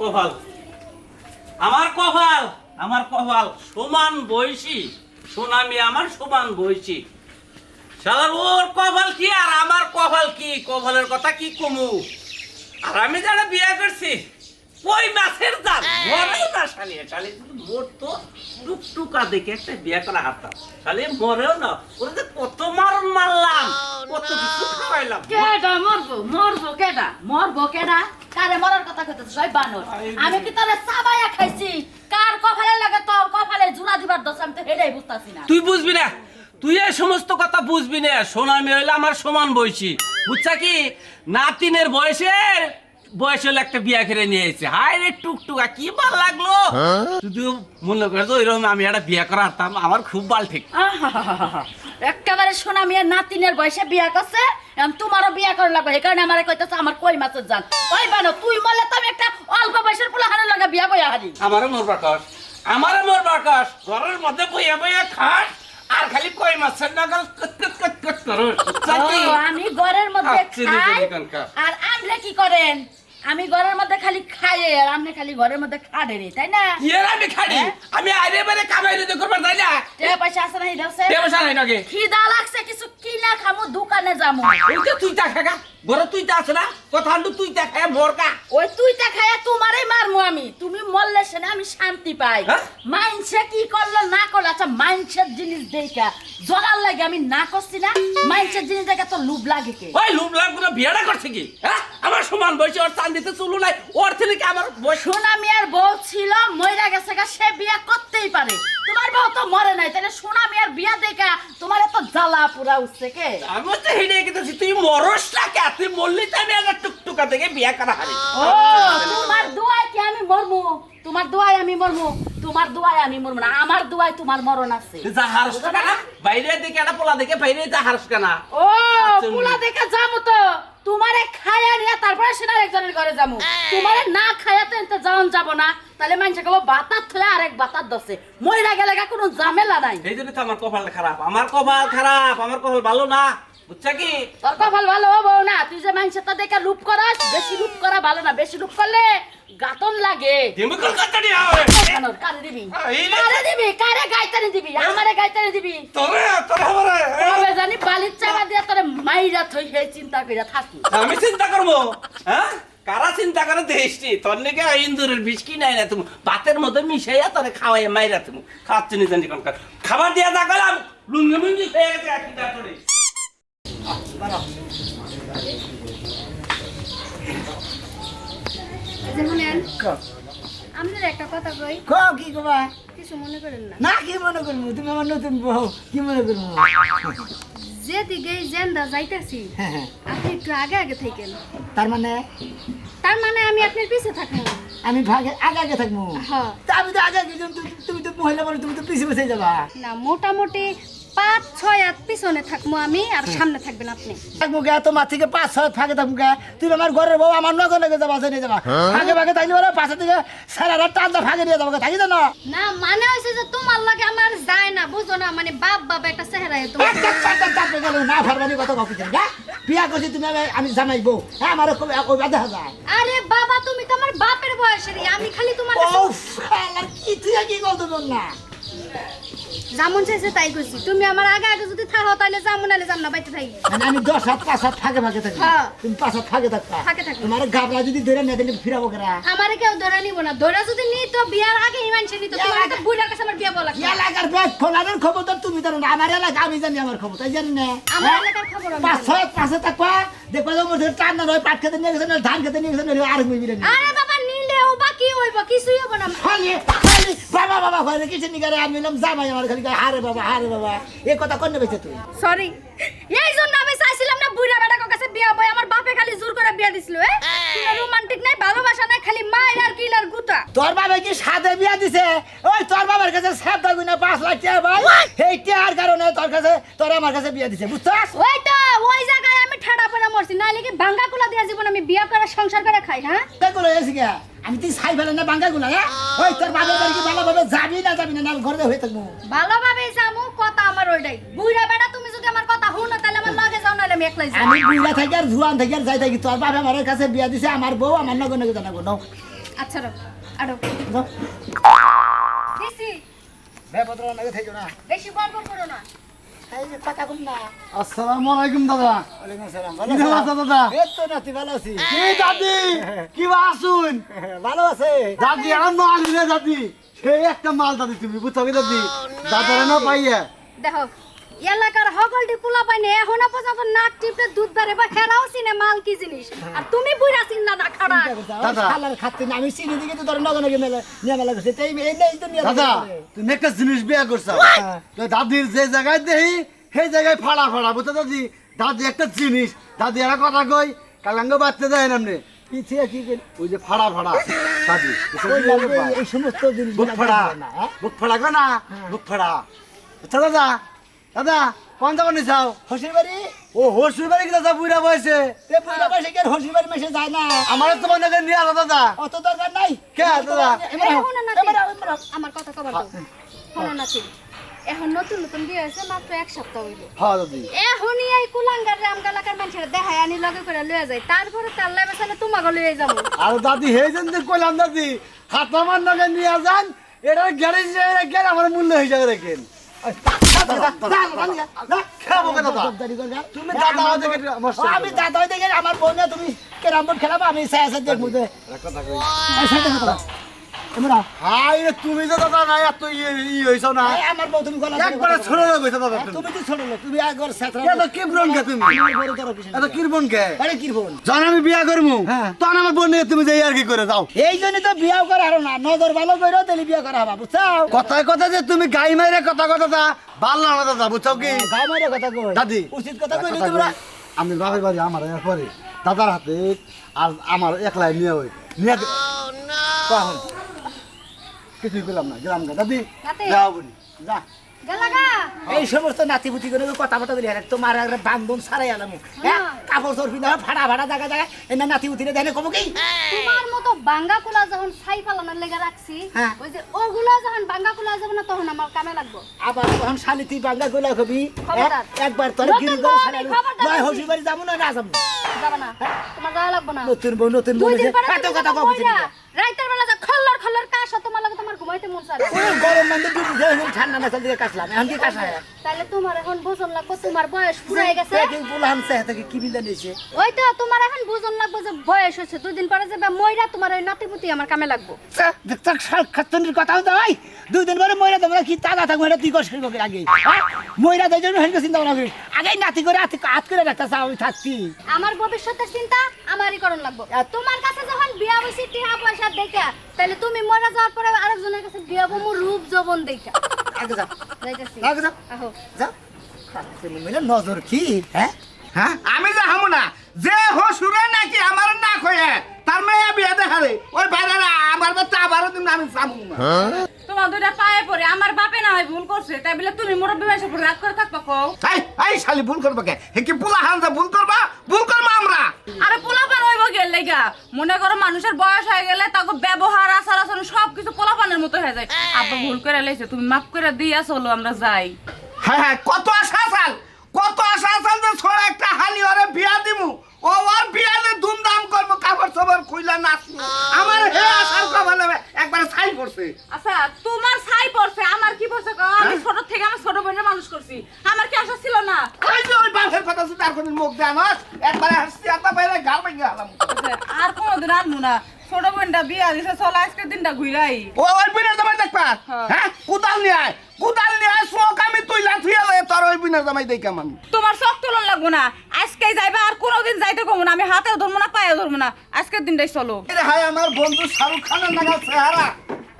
কপাল। আমার কপাল আমার কপাল সমান বয়সী সোনামি আমার সমান বয়সী শালার, ওর কপাল কি আর আমার কপাল কি? কপালের কথা কি কমু? আর আমি যারা বিয়ে করছি ওই মাছের দাম। মরেও না শালি শালি মোর তো টুকটুকা দেখে একটা বিয়ে করা হাতাম শালি মরেও না ওরা যে কত মারণ মারলাম কত কিছু খাওয়াইলাম। কেডা মরবো? মরবো কেডা? মরবো কেডা? কারে মরার কথা বানর। আমি কি তোরে চাবাইয়া খাইছি? কার কপালে লাগে তোর কপালে জুড়া দিবার দোষ? আমি তো হেডাই বুঝতাছি না। তুই বুঝবি না? তুই এই সমস্ত কথা বুঝবি না? সোনামি হইলে আমার সমান বয়সী বুঝছা কি? নাতিনের বয়সের বয়স হলে একটা বিয়া করে নিয়ে এসেছে হাই রে টুকটুকা কি ভালো লাগল তুই মনে করছ ওইরকম আমি একটা বিয়া করা হারতাম আমার খুব ভালো ঠিক একেবারে সোনা মিয়া নাতিনের বয়সে বিয়া করছে তোমারও বিয়া করে লাগবে এই কারণে আমার কইতেছে আমার কই মাছের জান ওই বানো তুই বললে তো আমি একটা অল্প বয়সের পোলা হানের লগে বিয়া বইয়া হারি আমারও মোর বাকস আমারও মোর বাকস ঘরের মধ্যে বইয়া বইয়া খাস আর খালি কই মাছের নাগাল কট কট কট করো আমি ঘরের মধ্যে আচ্ছা, খাই আর আপনি কি করেন আমি ঘরের মধ্যে খালি খাই আর আপনি খালি ঘরের মধ্যে খাড়েনি তাই না? ইয়ের আমি খাড়ি হ্যাঁ? আমি আইরে বারে কামাই দিতে করবার তাই না? টাকা পয়সা আছে না হিদাছে দেবসা নাই নাকি? খিদা লাগছে কিছু কিনা খামু দোকানে যামু। ওই যে তুই তা খাগা ঘরে তুই তা আছে না? কথা আন্ডু তুই তা খায় মরকা ওই তুইটা খাইয়া তোমারই মারমু আমি। তুমি মরলে সেনা আমি শান্তি পাই। হ্যাঁ? মাইনসে কি করল না করল আচ্ছা মাইনসের জিনিস দেখা জলার লাগে আমি না করছি না মাইনসের জিনিস দেখে তো লুভ লাগে কে? ওই লুম লাগগুলো বিয়েটা করছে কি? হ্যাঁ? আমার সমান বয়সে ওর চান্দিতে চুলু নাই ওর থেকে কি আমার সোনা মিয়ার বউ ছিল মইরা গেছে গা সে বিয়া করতেই পারে। তোমার বউ তো মরে নাই তাহলে সোনা মিয়ার বিয়া দেখা তোমার এত জ্বালা পুরা উঠছে কে? আমি তো হেডে গেছি তুই মরস না কে? তুই মরলি তো আমি একটা টুকটুকা থেকে বিয়ে করা হারি। ও তোমার দোয়ায় কি আমি মরমু? তোমার দোয়ায় আমি মরমু? তোমার দোয়ায় আমি মরমু না আমার দোয়ায় তোমার মরণ আছে। যা হারস না? বাইরে দিকে একটা পোলা দেখে বাইরে যা হারস না ও আচ্ছা, পুলা দেখে যামু তো। তোমারে খায়া নিয়ে তারপরে সেটা একজনের ঘরে যাব তোমারে না খায়া তো যাওন যাব না। তাহলে মানুষে কব বাতার থলে আরেক বাতার দছে মইরা গেলে গা কোনো ঝামেলা নাই। এই জন্য তো আমার কপাল খারাপ। আমার কপাল খারাপ আমার কপাল ভালো না। বুঝছা কি? তোর কপাল ভালো হব না। তুই যে মানুষের তো দেখে লুপ করাস বেশি লুপ করা ভালো না। বেশি লুপ করলে গাতন লাগে? কারে দিবি। কারে দিবি? কারে গাইতানি দিবি? আমারে গাইতানি দিবি? তোরে তোরে আমারে তবে জানি বালির চাপা দিয়া তোরে মাইরা থই সেই চিন্তা কইরা থাকি। আমি চিন্তা করব হ্যাঁ? কারা চিন্তা করে দেশটি? তোর নাকি ইন্দুরের বিষ কি নাই না তুমি? ভাতের মধ্যে মিশাইয়া তোরে খাওয়াই মাইরা তুমি। খাচ্ছি নি জানি কোনকার খাবার দিয়া যা গেলাম লুঙ্গি মুঙ্গি খেয়ে গেছে আপনার একটা কথা কই। ক কি কবা? কিছু মনে করেন না। না কি মনে করব? তুমি আমার নতুন বউ কি মনে করব? যেদিকে জেন্দা যাইতেছি হ্যাঁ, হ্যাঁ। আপনি একটু আগে আগে থাকেন। তার মানে? তার মানে আমি আপনার পিছে থাকব। আমি ভাগে আগে আগে থাকব? হ্যাঁ। আমি তো আগে আগে তুমি- তো মহিলা বলো তুমি তো যাবা। না মোটামুটি পাঁচ ছয় হাত পিছনে থাকব আমি আর সামনে থাকবেন আপনি। থাকব গে তোমার থেকে পাঁচ ছয় ফাঁকে থাকব গে তুমি আমার ঘরের বউ আমার নগর লেগে যাবা সে নিয়ে যাবা ফাঁকে ফাঁকে থাকলে ওরা পাশে থেকে সারা রাত টানটা ফাঁকে নিয়ে যাব থাকি না? না মানে হয়েছে যে তোমার লাগে আমার যায় না বুঝো না মানে বাপ বাপ একটা চেহারা চারটা চারটে গেল না ফারবানি কত কপি দেন বিয়া করছি তুমি আমি- জামাই বউ হ্যাঁ? আমার দেখা যায়। আরে বাবা তুমি তো আমার বাপের বয়সের আমি খালি তোমার ও কি তুই কি বলতো না যেমন চাইছে তাই করছি তুমি আমার আগে আগে যদি থাকো তাহলে যাব নাহলে যাম না বাইতে থাকি। মানে আমি দশ হাত পাঁচ হাত ফাঁকে ফাঁকে থাকি। হ্যাঁ। তুমি পাঁচ হাত ফাঁকে থাকবা। ফাঁকে থাকব। তোমার গাবলা যদি ধরে না দিলে ফিরাবো কেরা? আমারে কেউ ধরে নিব না। ধরে যদি নিত বিয়ার আগে হিমাংশে নিত। তোমার একটা বুড়ার কাছে আমার বিয়া বলা এলাকার ব্যাগ খোলানোর খবর তো তুমি জানো না। আমার এলাকা আমি জানি আমার খবর তাই জানি না। আমার হ্যাঁ? এলাকার খবর পাঁচ জানি। ছয় পাঁচে থাকবা। দেখবা টান না নয় পাট খেতে নিয়ে গেছে না ধান খেতে নিয়ে গেছে না আর মিলে আরে বাবা নিলেও বা কি হইব? কিছুই হইব না। খালি বাবা বাবা কিছু নিগারে আমি বললাম জামাই আমার খালি হারে বাবা হারে বাবা। এই কথা কোন বেঁচে তুই। সরি এই জন্য আমি চাইছিলাম না বুড়া বেটার কাছে বিয়া বই আমার বাপে খালি জোর করে বিয়া দিছিল এ? রোমান্টিক নাই ভালোবাসা নাই খালি মায়ের আর কিলার গুতা। তোর বাবা কি সাদে বিয়া দিছে? ওই তোর বাবার কাছে সাত গুনে পাঁচ লাখ টাকা ভাই এই টাকার কারণে তোর কাছে তোর আমার কাছে বিয়া দিছে বুঝছস? ওই তো ওই জায়গায় আমি ঠেড়া পড়ে মরছি নাইলে কি ভাঙ্গা কুলা দিয়া জীবন আমি বিয়া করে সংসার করে খাই হ্যাঁ? দেখল এসে গিয়া? আমি তুই সাই ফেলে না বাঙ্গা গুলা হ্যাঁ? ওই তোর বাবার বাড়ি ভালোভাবে যাবি না যাবি না? না ঘরে হয়ে থাকব। ভালোভাবে যামু কথা আমার ওইটাই। বুড়া বেটা তুমি যদি আমার কথা হুনো তাহলে আমার লগে যাও নাহলে আমি একলাই যাই আমি বুড়া থাকি আর জুয়ান থাকি আর যাই থাকি। তোর বাবা আমার কাছে বিয়া দিছে আমার বউ আমার নগে নগে জানাব নাও। আচ্ছা রো আরও। যাও। দিছি। ব্যাপারটা লাগে থাকো না। বেশি বড় করো না না। আসসালামু আলাইকুম দাদা। ওয়ালাইকুম আসসালাম কি খবর দাদা? এই তো নাতি ভালো আছি। কি দাদি? কি আসুন? ভালো আছে। দাদি আমার মাল রে দাদি। সেই একটা মাল দাদি তুমি বুঝছ কি দাদি? দাদারে না পাইয়া? দেখো এলাকার হগলটি পোলা পাইনি এখনও পর্যন্ত নাক টিপে দুধ বেড়ে বা হেরাও চিনে মাল কি জিনিস? আর তুমি বুইরা চিন্তা না খাড়া। খালার খাতে না আমি চিনি দিকে তো তোর নগে নগে মেলে নিয়ে মেলা গেছে তাই এই নেই তো নিয়ে দাদা তুমি একটা জিনিস বিয়ে করছ। তো দাদির যে জায়গায় দেহি সেই জায়গায় ফাড়া ফাড়া বুঝছ দাদি দাদি একটা জিনিস। দাদি একটা কথা কই কালাঙ্গ বাচ্চা যায় না এমনি। পিছিয়ে কি করি? ওই যে ফাড়া ফাড়া দাদি? এই সমস্ত জিনিস বুক ফাড়া। হ্যাঁ? বুক ফাড়া কো না? বুক ফাড়া। আচ্ছা দাদা দাদা কোন যাব হসির বাড়ি ও হসুর বাড়ি কি দাদা বুড়া বয়সে কি হসির বাড়ি মেশে যায় না? আমার তো মনে করে নিয়ে আলো দাদা। অত দরকার নাই? কে দাদা? আমার কথা কবার দাও। শোনো না এখন নতুন নতুন বিয়ে হয়েছে মাত্র এক সপ্তাহ হইল। হ্যাঁ দাদি। এখনই এই কুলাঙ্গার রামগালাকার মানুষের দেখায় আনি লগে করে লয়ে যায়। তারপরে তাল্লাই বেসালে তোমাকে লয়ে যাব। আর দাদি হে যেন যে কইলাম দাদি হাত আমার নগে নিয়ে যান এটা গ্যারেজ রেখেন আমার মূল্য হিসাবে রেখেন খাব আমি দাদা আমার বোনে তুমি কেরাম খেলাবো আমি দেখব এমরা, হাই রে তুমি যে দাদা নাই এত ই ই হইছো না। এই আমার বউ তুমি গলা ধরে একবারে কথা ছোট বলো। হয়ে গেছো দাদা হ্যাঁ, তুমি। তুমি তো ছোট লোক তুমি একবার সেতরা এত কি ব্রন কে তুমি? আমার বড় তোর কিছু এত কিরবন কে? আরে কি বোন যখন আমি বিয়া করব হ্যাঁ। তখন আমার বোন নিয়ে তুমি যে আর কি করে যাও? এই জন্য তো বিয়াও করা হারো না। নজর ভালো করে তাহলে বিয়া করা হবা বুঝছ কথায় কথা যে তুমি গাই মাইরে কথা কথা দা ভালো না দাদা বুঝছ কি? কথা কই। দাদি উচিত কথা কইলি তোমরা আমি বাপের বাড়ি আমার পরে দাদার হাতে আর আমার একলাই নিয়ে নিয়ে কিছুই পেলাম না গেলাম না দাদি নাতি। যাও বলি। যা। এই সমস্ত নাতিপুতি করে কথা বলতে দিলি আর তোমার বান্ধন সারাই আলাম হ্যাঁ। কাপড় চোর ফাড়া ফাড়া জায়গা জায়গায় এনে নাতিপুতি রে দেখে কমো কি? তোমার মতো বাঙ্গা কুলা যখন ছাই ফালানোর লেগে রাখছি হ্যাঁ। ওই যে ওগুলা যখন বাঙ্গা কুলা যাবে না তখন আমার কামে লাগবো। আবার তখন শালি তুই বাংলা কইলা কবি একবার তোর গিরি করে নয় হসি বাড়ি যাব না না যাব যাবে না। তোমার যাওয়া লাগবে না। নতুন বউ নতুন বউ এত কথা কব রাইতের বেলা যে খল্লর খল্লর কাশ তোমার মন চায় গরম মানে ঠান্ডা না চলতে কাশলাম। এখন কি কাশা তাইলে তোমার এখন বুঝন লাগবো তোমার বয়স গেছে। কি বললাম সে থেকে কি বিলে নিয়েছে ওই তো তোমার এখন বুঝন লাগবো যে বয়স হয়েছে। দুই দিন পরে যাবে মইরা তোমার ওই নাতিপুতি আমার কামে লাগবো। দেখতে খাতনির কথা হতো ভাই দুই পরে ময়রা তোমরা কি তাজা থাকব এটা তুই কষ্ট করবি আগে। হ্যাঁ? চিন্তা আগে নাতি করে হাতে হাত করে রাখতে আমি থাকছি। আমার ভবিষ্যতের চিন্তা আমারই করণ লাগবো। তোমার কাছে যখন বিয়া বসি টিহা পয়সা দেখা তাহলে তুমি মরা যাওয়ার পরে আরেকজনের কাছে বিয়া বমু রূপ যৌবন দেখা আগে যাও যাইতেছি। আগে যাও মিলে নজর কি হ্যাঁ? হ্যাঁ? আমি যা হামু না যে হসুরে নাকি আমার না তার মেয়ে বিয়ে দেখারে ওই বাইরে আমার বাচ্চা আবারও দিন আমি সামু না। তোমার দুইটা পায়ে পড়ে আমার বাপে না হয় ভুল করছে তাই বলে তুমি মুরব্বী বয়সে রাগ করে থাকবা কও। এই এই শালি ভুল করবে কে? হে কি পুলা হান ভুল করবা? ভুল করব আমরা? আরে পোলাপান হইব গেল লেগা? মনে করো মানুষের বয়স হয়ে গেলে তাকে ব্যবহার আচার আচরণ সবকিছু পোলাপানের মতো হয়ে যায়। আব্বা ভুল করে লেছে তুমি মাফ করে দিয়া চলো আমরা যাই। হ্যাঁ হ্যাঁ কত আশা আসাল? কত আশা আসাল যে ছোড়া একটা হালি ওরে বিয়া দিমু? ও ওর বিয়াতে ধুমধাম করব কাপড় চোপড় খুইলা নাচবো। আমার হে আসার কপালে একবার ছাই পড়ছে। আচ্ছা তোমার ছাই পড়ছে আমার কি পড়ছে কও? আমি ছোট থেকে আমার ছোট বোনের মানুষ করছি। আমার কি আশা ছিল না? ওই যে ওই বাপের কথা শুনে আর কোনদিন মুখ দেয় না একবারে হাসছি আতা বাইরে গাল ভেঙে গেলাম আচ্ছা, আর কোনোদিন আনব না। ছোট বোনটা বিয়া দিছে চলো আজকের দিনটা ঘুরাই। ও ওই বিনের জামাই দেখবা হ্যাঁ। হ্যাঁ কুদাল নিয়ে আয় কুদাল নিয়ে আয় শোক আমি তুইলা থুইয়া লয়ে তোর ওই দেখাম আমি। তোমার চোখ তুলন লাগবো না। আজকে যাইবা আর কোনোদিন যাইতে কমো না। আমি হাতেও ধরবো না পায়েও ধরবো না। আজকের দিনটাই চলো। এটা হয় আমার বন্ধু শাহরুখ খানের নাগাল চেহারা।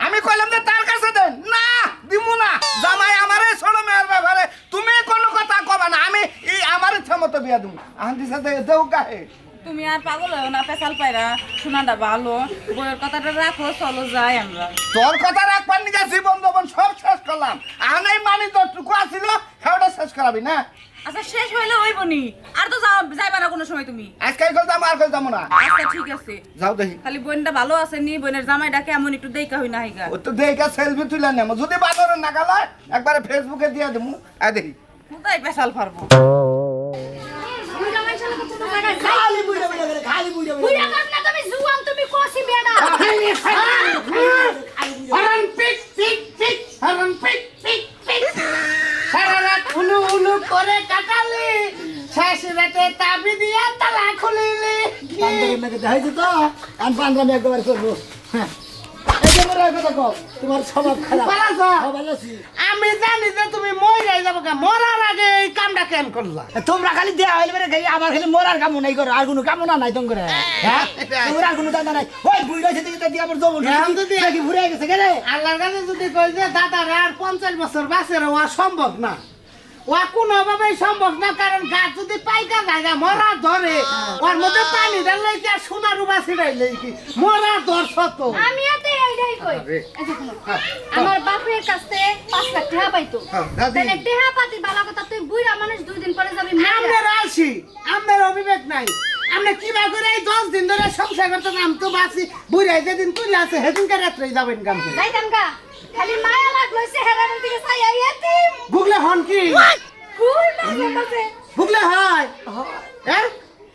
আমি কইলাম যে তার কাছে দেন। না দিমু না। জামাই আমারে ছোট মেয়ের ব্যাপারে তুমি কোনো কথা কবা না। আমি এই আমার ইচ্ছা মতো বিয়া দিমু। দিছে দে দেউ কাহে তুমি আর পাগল হও না পেশাল পাইরা শোনাটা ভালো। বইয়ের কথাটা রাখো চলো যাই আমরা। তোর কথা রাখবার নিকা জীবন যৌবন সব শেষ করলাম। আন এই মানি যতটুকু আছিল সেটা শেষ করাবি না আচ্ছা শেষ হইলে হইব নি আর তো যাও যাইবা না কোনো সময় তুমি আজকে কল যাব আর কল যাব না আচ্ছা ঠিক আছে যাও দেখি খালি বোনটা ভালো আছে নি বোনের জামাইটা কেমন একটু দেখা হই না হিগা ও তো দেখে সেলফি তুলে নেব যদি বাজারে না গেলায় একবারে ফেসবুকে দিয়ে দেবো আই দেখি কোথায় পেশাল পারব খালি বুড়ে বুড়ে করে খালি বুড়ে বুড়ে বুইড়া কাম না তুমি জুয়ান তুমি কোসি বিয়া বেটা পিক পিক পিক পিক পিক সারা রাত উলু উলু করে কাটালি, শেষ রাতে তাবি দিয়া তালা খুলিলি। বান্ধবী মেয়েকে দেখাইছি তো? আমি বান্ধবী একবার করব? হ্যাঁ। আমি জানি যে তুমি মরে যাব মরার আগে এই কামটা কেন করলা? তোমরা খালি দেয়া হইলে বেরে খালি আমার খালি মরার কাম নাই করো। আর কোনো কামনা নাই তোম করে হ্যাঁ? তোমরা আর কোনো দাদা নাই। ওই বুড়ি রয়েছে দেখি দিয়ে আমার জবর এখন তো ঘুরে গেছে কেন আল্লাহর কাছে যদি কই যে দাদারে আর পঞ্চাশ বছর বাঁচের হওয়া সম্ভব না। ওয়া কোনোভাবে সম্ভব না কারণ গাছ যদি পাইকা জায়গা মরা ধরে। ওর মধ্যে পানি ঢাললে কি আর সোনার উবা ছিড়াইলে কি মরা ধরছ তো আমিও তো এইটাই কই। এই যে শোনো, আমার বাপের কাছে পাঁচ লাখ টাকা পাইতো। হ্যাঁ, দাদি। তাহলে টেহা পাতি বালা কথা তুই বুইরা মানুষ দুই দিন পরে যাবি মারা। আমাদের আমাদের অভিবেক নাই। আমরা কি বা করে এই দশ দিন ধরে সংসার করতে নাম তো বাসি বুড়াই যেদিন তুলে আছে সেদিনকে রাত্রে যাবেন কাম যাইতাম গা। খালি মায়া লাগল চেহারার দিকে চাই আইয়াতি ভুগলে হন কি? ভুগলে হয়? হ্যাঁ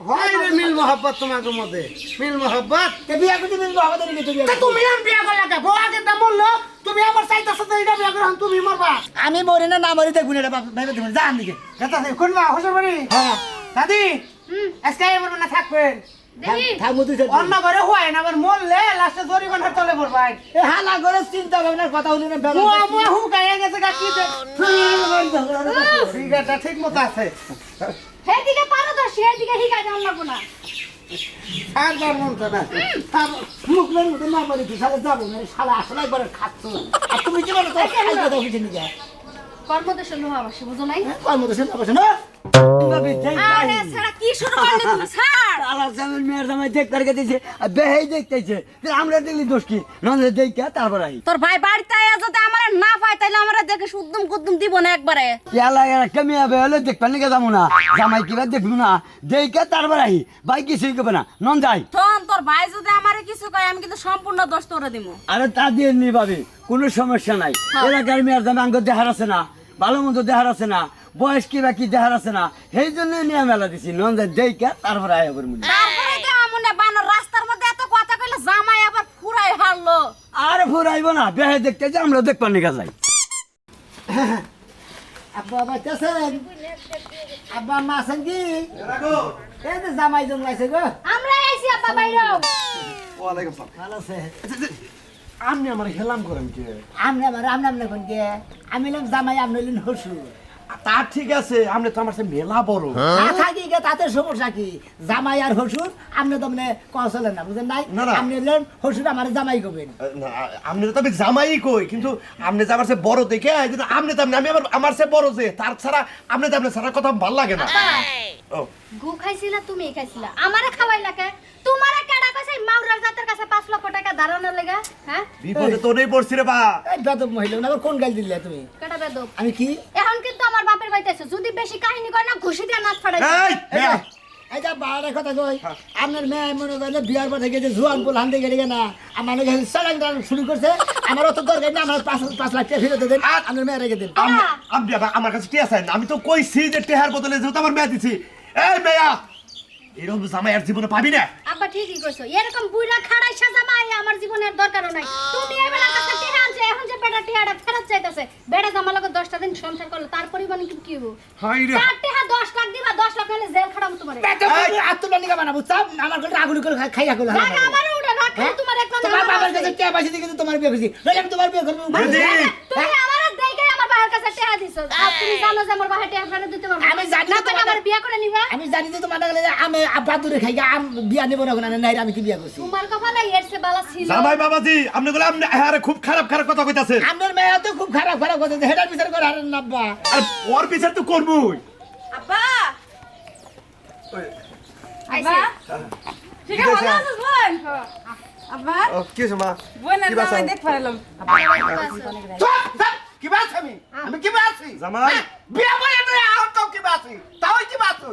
হয় রে মিল মোহব্বত তোমাকে মধ্যে মিল মোহব্বত? বিয়া করতে মিলবো আমাদের দিকে তা তুমি আম বিয়া করলা কে? বউ আগে দাম বলল তুমি আমার চাইতেছো তো এটা বিয়া করো তুমি মরবা। আমি মরি না না মরি দেখুন এটা ভাইবে জান দিকে কোন হ্যাঁ। দাদি আজকে এবার না থাকবেন। অন্য হয় না আবার মরলে লাস্টে জরিমানা চলে পড়বাই এ হালা করে চিন্তা ভাবনার কথা হলি না বেলা মুয়া মুয়া হুকাইয়া গেছে গা কি ঠিক মতো আছে। পারো তো সেদিকে হিকা জান লাগবো না। আর যার মন তো না আর মুখলের মধ্যে না মরি তুই যাব না শালা আসলে একবার খাচ্ছ। আর তুমি কি বলো তো? কর্মদেশ লোহা বাসি বুঝো নাই? না? আরে সারা কি শুরু করলে তুমি ছাড়। আলার জামাই মেয়ের জামাই দেখ তার কাছে বেহেই দেখতেছে। আমরা দেখলি দোষ কি? নজরে দেখে তারপর আই। তোর ভাই বাড়িতে আয়া যদি আমার না পায় তাহলে আমার দেখে সুদ্দম কুদ্দম দিব না একবারে। এলা এলা কেমন হবে? হলে দেখবেন নাকি যাব না। জামাই কিবা দেখব না? দেখে তারপর আই। ভাই কিছুই করবে না। নন যাই। শোন তোর ভাই যদি আমারে কিছু কয় আমি কিন্তু সম্পূর্ণ দোষ তোরে দিব আরে তা দিয়ে নি ভাবি। কোনো সমস্যা নাই। এলাকার মেয়ের জামাই আঙ্গ দেহার আছে না। ভালো মন্দ দেহার আছে না। বয়স কিবা কি দেহার আছে না সেই জন্য নিয়ে মেলা দিছি নন যাই দেখে তারপর আয় মনে তারপরে আমনে বানর রাস্তার মধ্যে এত কথা কইলে জামাই আবার ফুরাই হারলো। আর ফুরাইব না বেহে দেখতে যে আমরা দেখবার নিকা যাই। আব্বা বাচ্চাছেন আব্বা মা আছেন কি? এই যে জামাই জন্মাইছে গো। আমরা আইছি আপা বাইরেও ওয়ালাইকুম সালাম। ভালো আছে। আপনি আমার হেলাম করেন কে? আমনে আমার আমনে আমনে কোন কে? আমি জামাই হলেন হসুর তা ঠিক আছে আপনি তো আমার সাথে মেলা বড়। না থাকি গে তাতে সমস্যা কি? জামাই আর হসুর আপনি তো মানে কথা চলেন না বুঝেন নাই। আপনি হলেন হসুর আমার জামাই না, আপনি তো তবে জামাই কই কিন্তু আপনি যে আমার সে বড় দেখে আপনি তো আমি আবার আমার সে বড় যে তার ছাড়া আপনি তো আপনার কথা ভালো লাগে না। গু খাইছিলা তুমি খাইছিলা আমারে খাওয়াইলা কে? তোমারে কেডা কইছে মাউরার জাতের কাছে 5 লক্ষ টাকা ধারণের লাগা হ্যাঁ? বিপদে তো নেই পড়ছি রে বা। এই বেদব মহিলা না কোন গাল দিলে তুমি? কেডা বেদব? আমি কি? এখন আমার বাপের বাড়িতে আছে। যদি বেশি কাহিনী করে না ঘুষি দিয়ে নাচ ফাড়াই এই এই মেয়া, যে- এই যে বাড়ার কথা কই। আপনার মেয়ে মনে করেন যে বিয়ার পর থেকে যে জুয়ান পোল হান থেকে না আমার কাছে সালাং দান শুরু করছে। আমার অত দরকার না আমার পাঁচ পাঁচ লাখ টাকা ফেরত দেন আপনার মেয়ে রেখে দেন। আমার কাছে টিয়া চাই না। আমি তো কইছি যে টেহার বদলে যেহেতু আমার মেয়ে দিছি। এই মেয়া! এরকম জামাই আর জীবনে পাবি না। আব্বা ঠিকই কইছো এরকম বুইরা খাড়াই সাজা মাই আমার জীবনের দরকারও নাই। তুমি এই বেটা কাছে টিহা আনছে এখন যে বেটা টিহাটা ফেরত চাইতেছে বেটা জামা লগে 10টা দিন সংসার করল তার পরিমাণ কি কি হব? হাই রে। চার টিহা 10 লাখ দিবা 10 লাখ হলে জেল খাড়াম তোমারে। আত্মটা নিকা বানাবো চাপ আমার করে আগুলি করে খাইয়া করল রাগ আমারও উঠে রাগ খালি তোমার একলা তোমার বাবার কাছে টিয়া পাইছি দেখে তোমার বিয়ে করছি নইলে আমি তোমার বিয়ে করব। তুমি আমার দেখে আমার বাবার কাছে টিহা দিছো আর তুমি জানো যে আমার বাবা টিহা দিতে পারবে আমি জানি না না আমার বিয়ে করে নিবা আমি জানি যে তোমার নাগালে আমি আব্বা দূরে খাই আম বিয়া নেব না কোনো নাই আমি কি বিয়া করছি তোমার কপালে এর সে বালা ছিল জামাই বাবাজি আপনি বলে আপনি আরে খুব খারাপ খারাপ কথা কইতাছেন আপনার মেয়ে তো খুব খারাপ খারাপ কথা হেটার বিচার করে হারেন না আব্বা আর ওর বিচার তো করবই আব্বা আইছে ঠিক আছে ভালো আছিস বোন আব্বা ও কি হইছে মা দেখ পারলাম চুপ, চুপ, কি বাস আমি আমি কি বাসি জামাই। বিয়া করে তুই আর তো কি বাসি তাও কি বাসু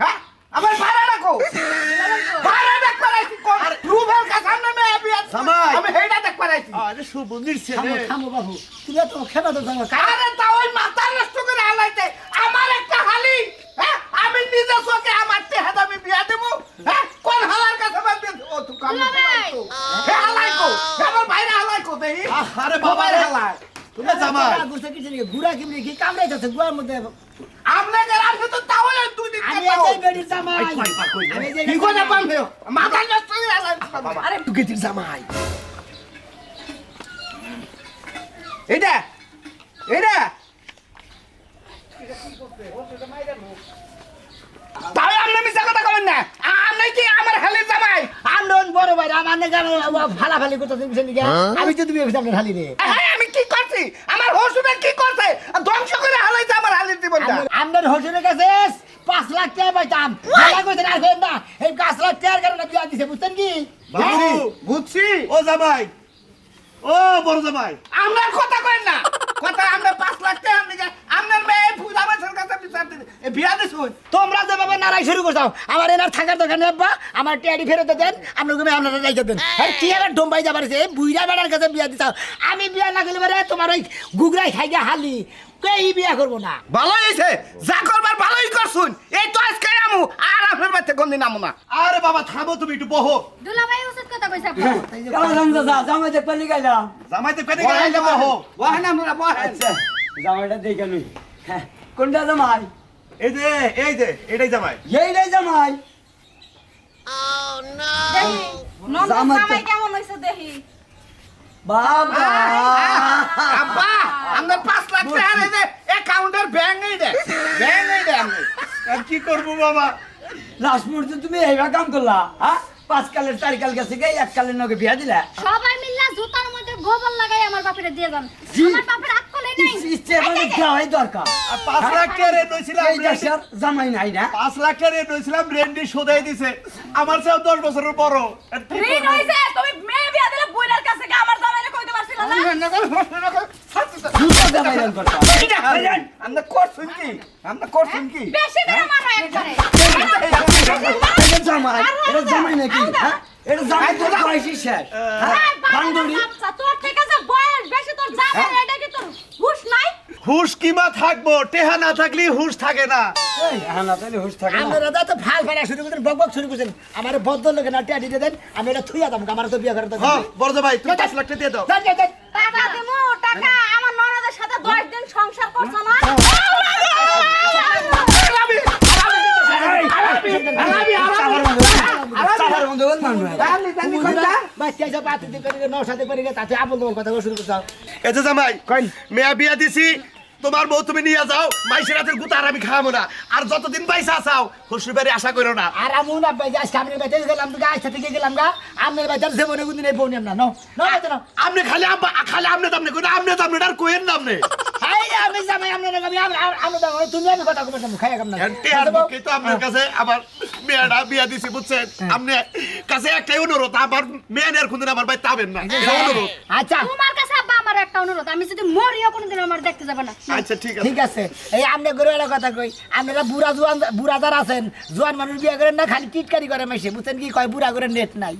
হ্যাঁ আমার ভাড়া রাখো ভাড়া দেখ পারাইছি কোন রুবেল কা সামনে মে বিয়া জামাই। আমি হেডা দেখ পারাইছি আরে সুবন্দির ছেলে থামো বাবু। তুমি তো খেলা তো থামো আরে তা ওই মাথা নষ্ট করে হালাইতে আমার একটা হালি হ্যাঁ আমি নিজে চোখে আমার টেহাদ আমি বিয়া দেবো হ্যাঁ কোন হালার কাছে বাদ দিয়ে ও তুই কাম দুলাভাই। হ্যাঁ আরে বাবা রে তুমি জামাই। বুঝতে কিছু নেই গুড়া কিমনি কি কামড়াইতেছে গুড়ার মধ্যে? আপনাদের আপনি তো তাও দুই দিন আমি। এই বেডির জামাই। আমি এই কি মাথা নষ্ট হয়ে গেছে। আরে জামাই। এইটা তাই আপনি মিছা কথা কবেন না? আপনি কি আমার হালের জামাই? আন্দোলন বড় ভাই আমার না আমি তো তুমি আপনার হালি রে হ্যাঁ আমি কি করছি? আমার হসুদের কি করছে? ধ্বংস করে হালাইছে আমার হালের জীবনটা। আমদার হোসেনের কাছে পাঁচ লাখ টাকা পাইতাম। না এই পাঁচ লাখ টাকার কারণে বিয়া দিছে বুঝছেন কি? বাবু বুঝছি। ও জামাই। ও বড় জামাই। আপনার কথা করেন না। কথা আমরা পাঁচ লাখ টাকা আপনি আপনার মেয়ে পূজা মাসের কাছে বিচার দিতে এ বিয়া দিছুন তোমরা যেভাবে নারাই শুরু করছ আমার এনার থাকার দোকান নেবা আমার টেয়ারি ফেরত দেন আপনার ঘুমে আপনারা যাইতে দেন। আর কি আবার ডোম্বাই যাবার এই বুইরা বেড়ার কাছে বিয়া দিতাম আমি বিয়া না করলে পারে তোমার ওই গুগরাই খাইগা হালি। কেই বিয়া করব না? ভালো হয়েছে যা করবার ভালোই করছুন। এই তো আজকে আমু আর আপনার বাড়িতে কোনদিন আমু না। আরে বাবা থামো তুমি একটু বহো। দুলাভাই ওষুধ কথা কইছে আপু? জামাইতে পালি গাইলাম। জামাইতে পেটে গেলে বহো। বহেন আমরা বহেন আচ্ছা। জামাইটা দেখে নুই হ্যাঁ, কোনটা জামাই? এই যে এই যে এটাই জামাই। এইটাই জামাই। জামাই কেমন হইছে দেখি। বাবা। আব্বা আমরা পাঁচ লাখ টাকা এই যে অ্যাকাউন্টের ব্যাংক এই দে ব্যাংক এই দে আমি। আর কি করব বাবা? লাস্ট মুহূর্তে তুমি এইভাবে কাম করলা হ্যাঁ? পাঁচ কালের চার কাল গেছে গে এক কালের নগে বিয়া দিলা। সবাই মিল্লা জুতার মধ্যে গোবর লাগাই আমার বাপেরে দিয়ে যান। আমার বাপের আমার? দশ বছরের বড়। আমার করছুন কি? আমরা করছুন কি? বেশি করে মারো একবারে। এটা জামাই জামাই নাকি? হ্যাঁ? এটা জামাই তো শেষ। হ্যাঁ বান্ধবী আচ্ছা তোর থেকে যে বয়স বেশি তোর জামাই এটা কি তোর হুশ নাই? হুশ কিমা থাকব? টেহা না থাকলে হুশ থাকে না। এই হ্যাঁ না থাকলে হুশ থাকে না। আপনারা তো ফাল ফালা শুরু করেন বক বক শুরু করেন আমার বদ্ধ লোকে না টিয়া দিতে দেন আমি এটা থুইয়া দাম আমার তো বিয়ে করার হ্যাঁ বড় ভাই তুমি পাঁচ লাখ টাকা দিয়ে দাও। টাকা দিমু টাকা। আমার ননদের সাথে 10 দিন সংসার করছ না চালার মধ্যে ওর মানুষ বাচ্চা সব পাতে দিতে পারি নর সাথে পারি তাতে আপন তোমার কথা শুরু করছ এই যে জামাই মেয়া বিয়া দিছি তোমার বউ তুমি নিয়ে যাও মাইসের রাতের গুতার আমি খাওয়াবো না। আর যতদিন পয়সা চাও শ্বশুর বাড়ি আশা করো না। আর আমি না আজকে আপনার বাড়িতে গেলাম গাছ থেকে গেলাম গা আপনার বাড়িতে জীবনে কোনদিন এই বউনি না আপনি খালি আব্বা খালি আপনি দামনে কই আপনি দামনে আর কোয়েন নামনে হাই আমি জামাই আপনার আমি আমি তুমি আমি কথা কবে খাই কাম না টেহার বুকে তো আপনার কাছে আবার মেয়েটা বিয়া দিছি বুঝছেন? আপনি কাছে একটাই অনুরোধ আমার মেয়ের কোনদিন আমার ভাই তাবেন না। অনুরোধ। আচ্ছা। তোমার কাছে আব্বা আমার একটা অনুরোধ আমি যদি মরিও কোনোদিন আমার দেখতে যাবে না। আচ্ছা ঠিক আছে। ঠিক আছে। এই আপনি করে একটা কথা কই আপনারা বুড়া জোয়ান বুড়া যারা আছেন জোয়ান মানুষ বিয়ে করেন না খালি টিটকারি করে মেশে বুঝছেন কি কয়? বুড়া করে নেট নাই।